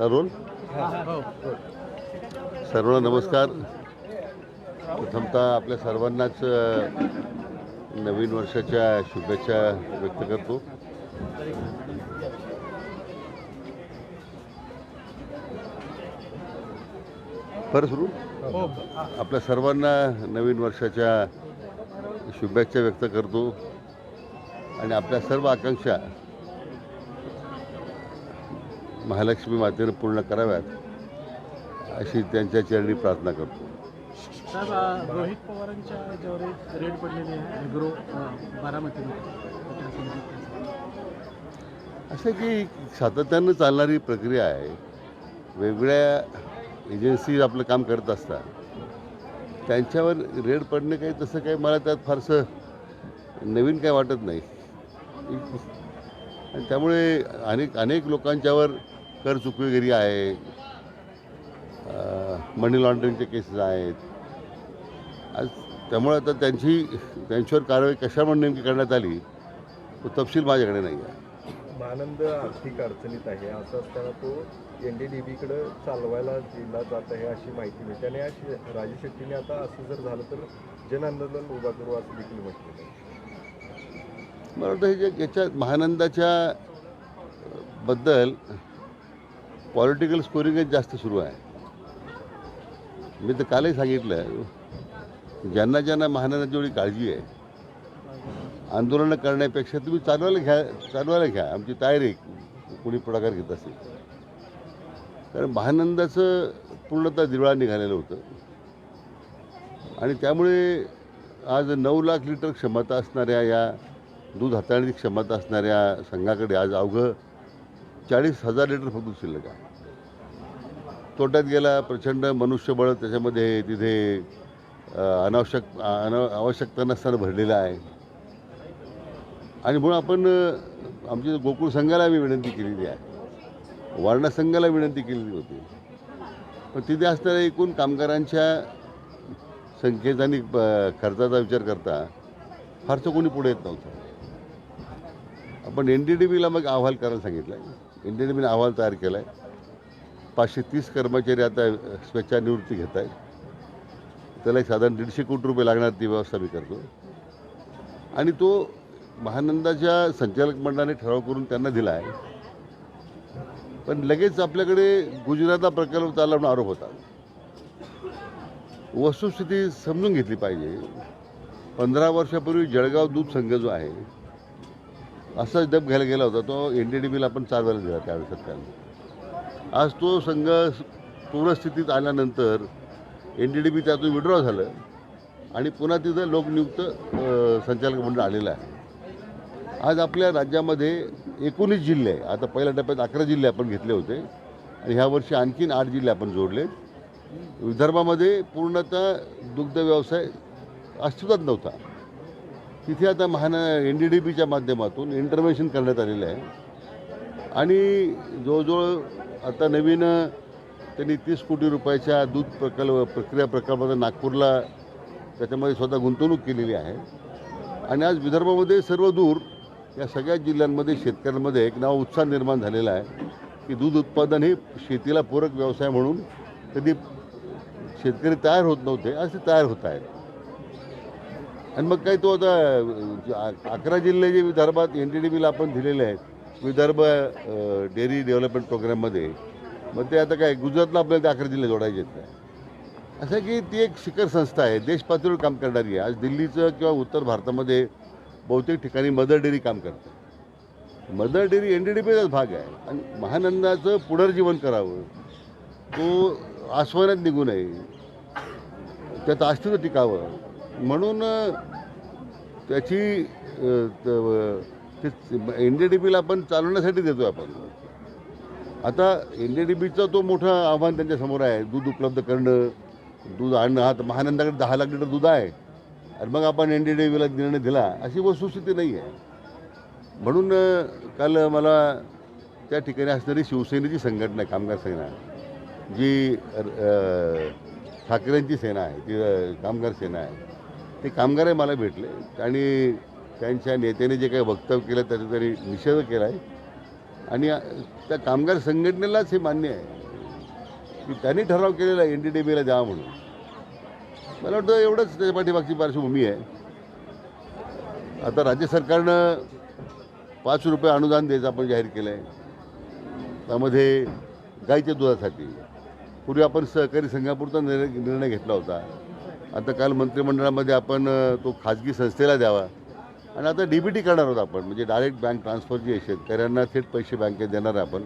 अरुण? सर्वांना नमस्कार. प्रथमतः आपल्या सर्वांनाच नवीन वर्षाच्या शुभेच्छा व्यक्त करतो. बरं सुरू? आपल्या सर्वांना नवीन वर्षाच्या शुभेच्छा व्यक्त करतो. आणि आपल्या सर्व आकांक्षा महालक्ष्मी मातेनं पूर्ण कराव्यात अशी त्यांच्या चरणी प्रार्थना करतो. साहेब रोहित पवारांच्या याच्यावर एक रेड पडलेली आहे ॲग्रो अ, बारामतीमध्ये असं की सातत्यानं चालणारी प्रक्रिया आहे. वेगवेगळ्या एजन्सी आपलं काम करत असतात. त्यांच्यावर रेड पडणे काही तसं काही मला त्यात फारसं नवीन काय वाटत नाही. आणि त्यामुळे अनेक अनेक लोकांच्यावर कर चुकवेगिरी आहे. मनी लॉन्ड्रिंगचे केसेस आहेत. आज त्यामुळे आता त्यांची त्यांच्यावर कारवाई कशामुळे नेमकी करण्यात आली तो तपशील माझ्याकडे नाही आहे. महानंद आर्थिक अडचणीत आहे. असं असताना तो एन डी डी बीकडे चालवायला दिला जात आहे अशी माहिती मिळते. आणि अशी राजू शेट्टीने आता असं जर झालं तर जन आंदोलन उभा करू असं देखील म्हटलेलं आहे मला वाटतं हे जे याच्या महानंदाच्या बद्दल पॉलिटिकल स्कोरिंगच जास्त सुरू आहे. मी तर कालही सांगितलं ज्यांना ज्यांना महानंदाची एवढी काळजी आहे आंदोलनं करण्यापेक्षा तुम्ही चालवायला घ्या चालवायला घ्या आमची तयारी कोणी पुढाकार घेत असेल. कारण महानंदाचं पूर्णतः दिवाळा निघालेलं होतं. आणि त्यामुळे आज नऊ लाख लिटर क्षमता असणाऱ्या या दूध हाताळण्याची क्षमता असणाऱ्या संघाकडे आज अवघं चाळीस हजार लिटर फक्त शिल्लक आहे. तोट्यात गेला प्रचंड मनुष्यबळ त्याच्यामध्ये तिथे अनावश्यक अना आवश्यकता नसताना भरलेलं आहे. आणि म्हणून आपण आमच्या गोकुळ संघाला मी विनंती केलेली आहे. वारणा संघाला विनंती केलेली होती. पण तिथे असणाऱ्या एकूण कामगारांच्या संख्येचा आणि खर्चाचा विचार करता फारसं कोणी पुढे येत नव्हतं. आपण एन डी डी बीला मग अहवाल करायला सांगितलं आहे एन डी डी बीने अहवाल तयार केला आहे पाचशे तीस कर्मचारी आता स्वेच्छानिवृत्ती घेत आहेत त्याला एक साधारण दीडशे कोटी रुपये लागणार ती व्यवस्था मी करतो. आणि तो महानंदाच्या संचालक मंडळाने ठराव करून त्यांना दिला आहे पण लगेच आपल्याकडे गुजरातला प्रकल्प चालला म्हणून आरोप होता. वस्तुस्थिती समजून घेतली पाहिजे. पंधरा वर्षापूर्वी जळगाव दूध संघ जो आहे असाच डब घ्यायला गेला होता. तो एन डी डी बीला आपण चालवायला दिला त्यावेळेस सरकारने. आज तो संघ पूरस्थितीत आल्यानंतर एन डी डी बी त्यातून विड्रॉ झालं आणि पुन्हा तिथं लोकनियुक्त संचालक मंडळ आलेलं आहे. आज आपल्या राज्यामध्ये एकोणीस जिल्हे आता पहिल्या टप्प्यात अकरा जिल्हे आपण घेतले होते आणि ह्या वर्षी आणखीन आठ जिल्हे आपण जोडले विदर्भामध्ये पूर्णतः दुग्ध व्यवसाय अस्तित्वात नव्हता. तिथे आता महान एन डी डी बीच्या माध्यमातून इंटरव्हेन्शन करण्यात आलेलं आहे. आणि जवळजवळ आता नवीन त्यांनी तीस कोटी रुपयाच्या दूध प्रकल्प प्रक्रिया प्रकल्पात नागपूरला त्याच्यामध्ये स्वतः गुंतवणूक केलेली आहे. आणि आज विदर्भामध्ये सर्व दूर या सगळ्या जिल्ह्यांमध्ये शेतकऱ्यांमध्ये एक नाव उत्साह निर्माण झालेला आहे की दूध उत्पादन हे शेतीला पूरक व्यवसाय म्हणून कधी शेतकरी तयार होत नव्हते आज ते तयार होत आहेत. आणि मग काय तो आता अकरा जिल्हे जे विदर्भात एन डी डी बीला आपण दिलेले आहेत विदर्भ डेअरी डेव्हलपमेंट प्रोग्राममध्ये मग ते आता काय गुजरातला आपल्याला ते अकरा जिल्हे जोडायचे आहेत काय असं की ती एक शिखर संस्था आहे देश पातळीवर काम करणारी आहे. आज दिल्लीचं किंवा उत्तर भारतामध्ये बहुतेक ठिकाणी मदर डेअरी काम करते. Mother dairy N D D पीचाच भाग आहे. आणि महानंदाचं पुनर्जीवन करावं तो आस्वानात निघू नये. त्यात अस्तित्व टिकावं. म्हणून त्याची ते एन डी डी बीला आपण चालवण्यासाठी देतो आपण. आता एन डी डी बीचा तो मोठं आव्हान त्यांच्यासमोर आहे. दूध उपलब्ध करणं दूध आणणं हा तर महानंदाकडे दहा लाख लिटर दूध आहे. आणि मग आपण एन डी डी बीला निर्णय दिला अशी वस्तुस्थिती नाही आहे. म्हणून काल मला त्या ठिकाणी असणारी शिवसेनेची संघटना आहे, कामगार सेना. जी ठाकरेंची सेना आहे ती कामगार सेना आहे. ते कामगारही मला भेटले. आणि त्यांच्या नेत्याने जे काही वक्तव्य केलं त्याचा त्यांनी निषेध केला आहे आणि त्या कामगार संघटनेलाच हे मान्य आहे की त्यांनी ठराव केलेला आहे एन डी डी बीला द्यावा म्हणून. मला वाटतं एवढंच त्याच्या पाठीमागची पार्श्वभूमी आहे. आता राज्य सरकारनं पाच रुपये अनुदान द्यायचं आपण जाहीर केलं आहे त्यामध्ये गाईच्या दुधासाठी. पूर्वी आपण सहकारी संघापुरता निर्णय निर्णय घेतला होता. आता काल मंत्रिमंडळामध्ये आपण तो खाजगी संस्थेला द्यावा. आणि आता डी बी टी करणार आहोत आपण. म्हणजे डायरेक्ट बँक ट्रान्सफर जी आहे शेतकऱ्यांना थेट पैसे बँकेत देणार आहे आपण.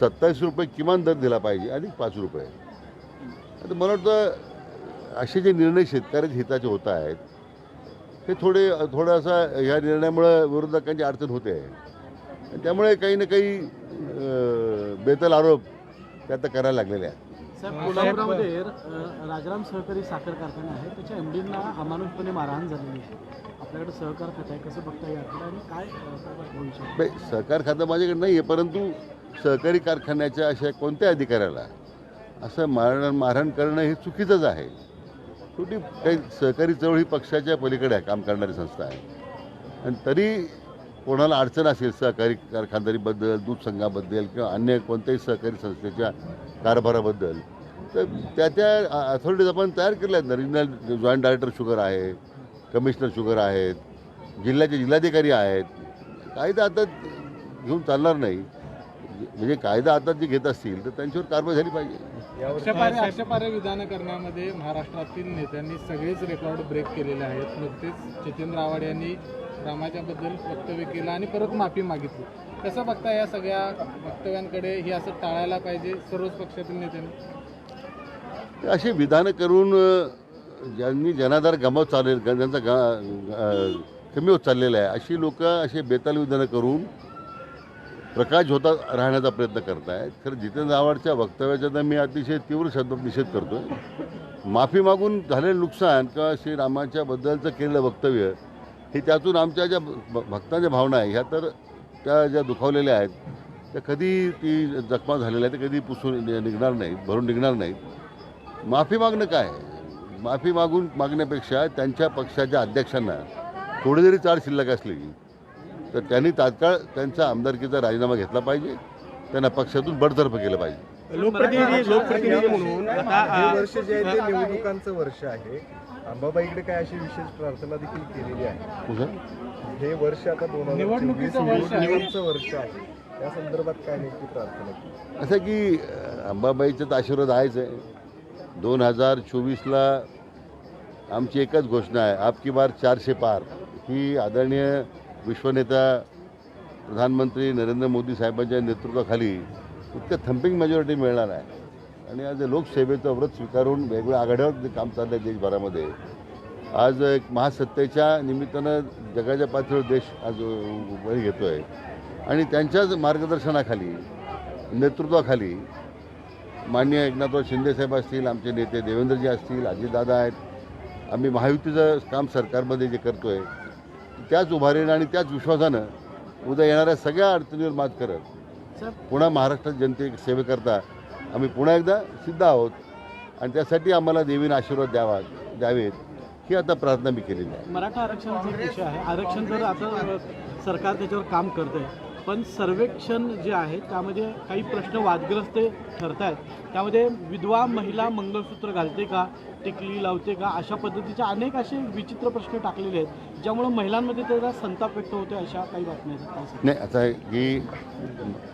सत्तावीस रुपये किमान दर दिला पाहिजे आणि पाच रुपये. आता मला वाटतं असे जे निर्णय शेतकऱ्याच्या हिताचे होत आहेत हे थोडे थोडासा ह्या निर्णयामुळं विरोधकांची अडचण होते आहे. आणि त्यामुळे काही ना काही बेतल आरोप ते आता करायला लागलेले आहेत. साहेब कोल्हापुरामध्ये अ, राजाराम सहकारी साखर कारखाना आहे त्याच्या एमडींना अमानुषपणे मारहाण झालेली आहे. आपल्याकडे सहकार खातं आहे कसं बघता याकडे आणि काय अ, भविष्य नाही सहकार खातं माझ्याकडे नाही आहे परंतु सहकारी कारखान्याच्या अशा कोणत्या अधिकाऱ्याला असं मारण मारहाण करणं हे चुकीचंच आहे. शेवटी काही सहकारी चळवळ ही पक्षाच्या पलीकडे आहे काम करणारी संस्था आहे. आणि तरी कोणाला अडचण असेल सहकारी कारखानदारीबद्दल दूध संघाबद्दल किंवा अन्य कोणत्याही सहकारी संस्थेच्या कारभाराबद्दल तर त्या त्या अथॉरिटीज आपण तयार केल्या आहेत. ना रिजनल जॉईंट डायरेक्टर शुगर आहे कमिशनर शुगर आहेत जिल्ह्याचे जिल्हाधिकारी आहेत. कायदा आता घेऊन चालणार नाही. म्हणजे कायदा आता जे घेत असतील तर त्यांच्यावर कारवाई झाली पाहिजे. यावर विधानं करण्यामध्ये महाराष्ट्रातील नेत्यांनी सगळेच रेकॉर्ड ब्रेक केलेले आहेत. नुकतेच जितेंद्र आव्हाड यांनी रामाच्याबद्दल वक्तव्य केलं आणि परत माफी मागितली. कसं बघता या सगळ्या वक्तव्यांकडे हे असं टाळायला पाहिजे सर्वच पक्षातील नेत्यांनी? अशी विधानं करून ज्यांनी जनाधार गमावत चालेल ज्यांचा गा कमी होत चाललेला आहे अशी लोक असे बेताल विधानं करून प्रकाश होता राहण्याचा प्रयत्न करतायत. खरं जितेंद्र आव्हाडच्या वक्तव्याचा तर मी अतिशय तीव्र शब्दात निषेध करतो माफी मागून झालेलं नुकसान किंवा श्रीरामाच्याबद्दलचं केलेलं वक्तव्य हे त्यातून आमच्या ज्या भ- भक्तांच्या भावना आहे ह्या तर त्या ज्या दुखावलेल्या आहेत त्या कधी ती जखमा झालेल्या आहेत कधी पुसून निघणार नाहीत भरून निघणार नाहीत. माफी मागणं काय? माफी मागून मागण्यापेक्षा त्यांच्या पक्षाच्या अध्यक्षांना थोडी जरी चार शिल्लक असली तर त्यांनी तात्काळ त्यांचा आमदारकीचा राजीनामा घेतला पाहिजे त्यांना पक्षातून बडतर्फ केलं पाहिजे. लोकप्रतिनिधी लोकप्रतिनिधी म्हणून हे वर्ष जे आहे ते निवडणुकांचं वर्ष आहे. अंबाबाईकडे काय अशी विशेष प्रार्थना देखील केलेली आहे? हे वर्ष आता दोन हजार निवडणुकीचं वर्ष आहे. निवडणुकीचं वर्ष आहे. त्या संदर्भात काय नेमकी प्रार्थना केली असं की अं, अंबाबाईचा तर आशीर्वाद आहेच आहे. दोन हजार चोवीसला आमची एकच घोषणा आहे आपकी बार चारशे पार. ही आदरणीय विश्वनेता प्रधानमंत्री नरेंद्र मोदी साहेबांच्या नेतृत्वाखाली इतकं थम्पिंग मेजॉरिटी मिळणार आहे. आणि आज लोकसेवेचं व्रत स्वीकारून वेगवेगळ्या आघाड्यावर काम चाललं आहे देशभरामध्ये आज एक महासत्तेच्या निमित्तानं जगाच्या पातळीवर देश आज बळी घेतो आहे आणि त्यांच्याच मार्गदर्शनाखाली नेतृत्वाखाली मान्य एकनाथराव शिंदेसाहेब असतील आमचे नेते देवेंद्रजी असतील अजितदादा आहेत आम्ही महायुतीचं काम सरकारमध्ये जे करतो आहे त्याच उभारीनं आणि त्याच विश्वासानं उद्या येणाऱ्या सगळ्या अडचणीवर मात करत पुन्हा महाराष्ट्रात जनते सेवेकरता आम्ही पुन्हा एकदा सिद्ध आहोत आणि त्यासाठी आम्हाला देवीने आशीर्वाद द्यावा द्यावेत ही आता प्रार्थना मी केलेली आहे. मराठा आरक्षणाचा विषय आहे. आरक्षण तर आता सरकार त्याच्यावर काम करत आहे पण सर्वेक्षण जे आहे त्यामध्ये काही प्रश्न वादग्रस्त ठरत आहेत त्यामध्ये विधवा महिला मंगळसूत्र घालते का टिकली लावते का अशा पद्धतीचे अनेक असे विचित्र प्रश्न टाकलेले आहेत ज्यामुळं महिलांमध्ये त्याचा संताप व्यक्त होतो अशा काही बातम्या? नाही असं आहे की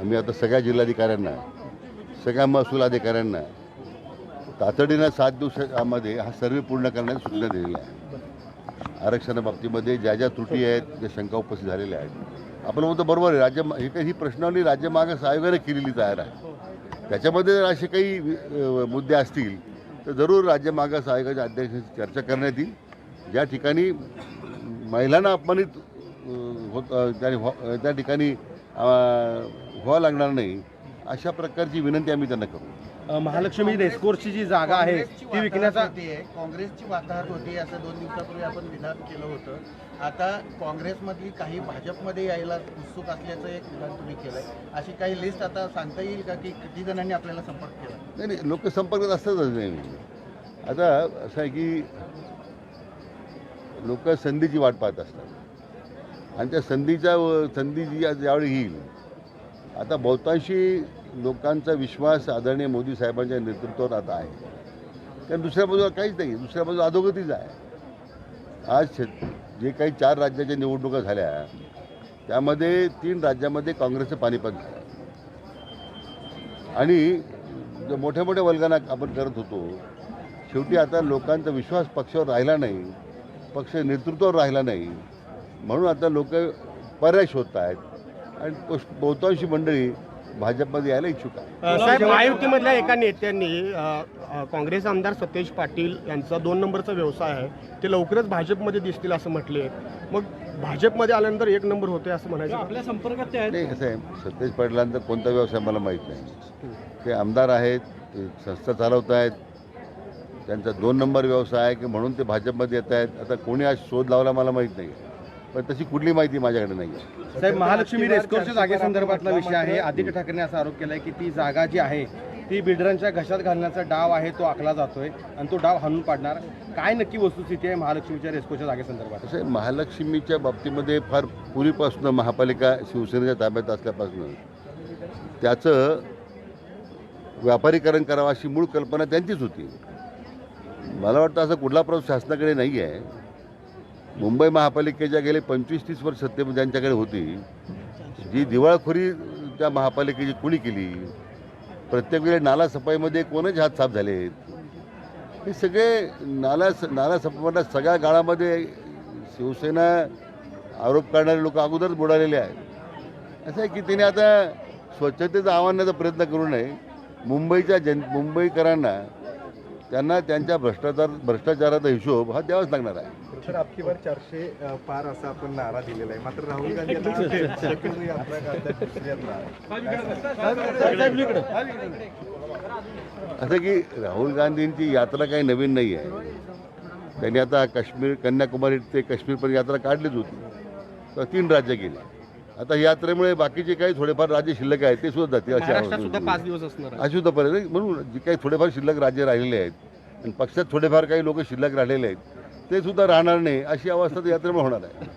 आम्ही आता सगळ्या जिल्हाधिकाऱ्यांना सगळ्या महसूल अधिकाऱ्यांना तातडीनं सात दिवसामध्ये हा सर्वे पूर्ण करण्याची सूचना दिलेल्या आहे. आरक्षणाबाबतीमध्ये ज्या ज्या त्रुटी आहेत ज्या शंका उपस्थित झालेल्या आहेत आपण म्हणतो बरोबर आहे राज्य हे काही ही प्रश्नावली राज्य मागास आयोगाने केलेली तयार आहे. त्याच्यामध्ये जर असे काही मुद्दे असतील तर जरूर राज्य मागास आयोगाच्या अध्यक्षांशी चर्चा करण्यात येईल. ज्या ठिकाणी महिलांना अपमानित होत त्या ठिकाणी व्हावं लागणार नाही अशा प्रकारची विनंती आम्ही त्यांना करू. महालक्ष्मी रेस्कोर्सची जी जागा आहे ती विकण्याचा काँग्रेसची वाताहत होती असं दोन दिवसापूर्वी आपण विधान केलं होतं. आता काँग्रेसमधली काही भाजपमध्ये यायला उत्सुक असल्याचं एक विधान तुम्ही केलंय. अशी काही लिस्ट आता सांगता येईल का की किती जणांनी आपल्याला संपर्क केला? नाही नाही लोक संपर्कात असतातच नेहमी आता असं आहे की लोक संधीची वाट पाहत असतात. आणि त्या संधीच्या संधी जी आज ज्यावेळी येईल आता बहुतांशी लोकांचा विश्वास आदरणीय मोदी साहेबांच्या नेतृत्वावर आता आहे. कारण दुसऱ्या बाजूला काहीच नाही दुसऱ्या बाजूला अधोगतीच आहे. आज शेत जे काही चार राज्याच्या निवडणुका झाल्या त्यामध्ये तीन राज्यामध्ये काँग्रेसचं पाणीपत झालं. आणि जो मोठ्या मोठ्या वर्गांना आपण करत होतो शेवटी आता लोकांचा विश्वास पक्षावर राहिला नाही पक्ष नेतृत्वावर राहिला नाही म्हणून आता लोक पर्याय शोधत आहेत आणि बहुतांशी मंडळी भाजपमध्ये यायला इच्छुक आहे साहेब महायुतीमधल्या एका नेत्यांनी काँग्रेस आमदार सतेज पाटील यांचा दोन नंबरचा व्यवसाय आहे. ते लवकरच भाजपमध्ये दिसतील असं म्हटले. मग भाजपमध्ये आल्यानंतर एक नंबर होते असं म्हणायचं? आपल्या संपर्कात ते नाही कसं आहे सतेज पाटलांचा कोणता व्यवसाय मला माहीत नाही. ते आमदार आहेत ते संस्था चालवत आहेत. त्यांचा दोन नंबर व्यवसाय आहे की म्हणून ते भाजपमध्ये येत आहेत. आता कोणी आज शोध लावला मला माहीत नाही. पण तशी कुठली माहिती माझ्याकडे नाही आहे साहेब महालक्ष्मी रेस्कोरच्या जागेसंदर्भातला विषय आहे. आदित्य ठाकरेंनी असा आरोप केलाय की ती जागा जी आहे ती बिल्डरांच्या घशात घालण्याचा डाव आहे तो आखला जातोय आणि तो डाव हाणून पाडणार. काय नक्की वस्तुस्थिती आहे महालक्ष्मीच्या रेस्कोच्या जागेसंदर्भात? आहे महालक्ष्मीच्या बाबतीमध्ये फार पूर्वीपासून महापालिका शिवसेनेच्या ताब्यात असल्यापासून त्याचं व्यापारीकरण करावं अशी मूळ कल्पना त्यांचीच होती. मला वाटतं असं कुठला प्रश्न शासनाकडे नाही आहे मुंबई महापालिकेच्या गेले पंचवीस तीस वर्ष सत्ते ज्यांच्याकडे होती जी दिवाळखोरी त्या महापालिकेची कुणी केली? प्रत्येक वेळी नाला सफाईमध्ये कोणच हात साफ झालेत हे सगळे नाला नाला सगळ्या काळामध्ये शिवसेना आरोप करणारे लोक अगोदरच बुडालेले आहेत. असं आहे की तिने आता स्वच्छतेचं आव्हानाचा प्रयत्न करू नये. मुंबईच्या जन मुंबईकरांना त्यांना त्यांच्या भ्रष्टाचार भ्रष्टाचाराचा हिशोब हा द्यावाच लागणार आहे. तर आपकी बार चारशे पार असा आपण नारा दिलेला आहे. मात्र राहुल गांधी यांना सेकंडरी यात्रा करतात दुसरी यात्रा असं की राहुल गांधींची यात्रा काही नवीन नाही आहे. त्यांनी आता काश्मीर कन्याकुमारी ते काश्मीरपर्यंत यात्रा काढलीच होती. तर तीन राज्य गेली. आता यात्रेमुळे बाकीचे काही थोडेफार राज्य शिल्लक आहेत ते सुद्धा जातील अशी महाराष्ट्रात सुद्धा अवस्था पाच दिवस असणार आहे. अशी सुद्धा पर्यंत म्हणून जे काही थोडेफार शिल्लक राज्य राहिलेले आहेत आणि पक्षात थोडेफार काही लोक शिल्लक राहिलेले आहेत ते सुद्धा राहणार नाही अशी अवस्था तर यात्रेमुळे होणार आहे?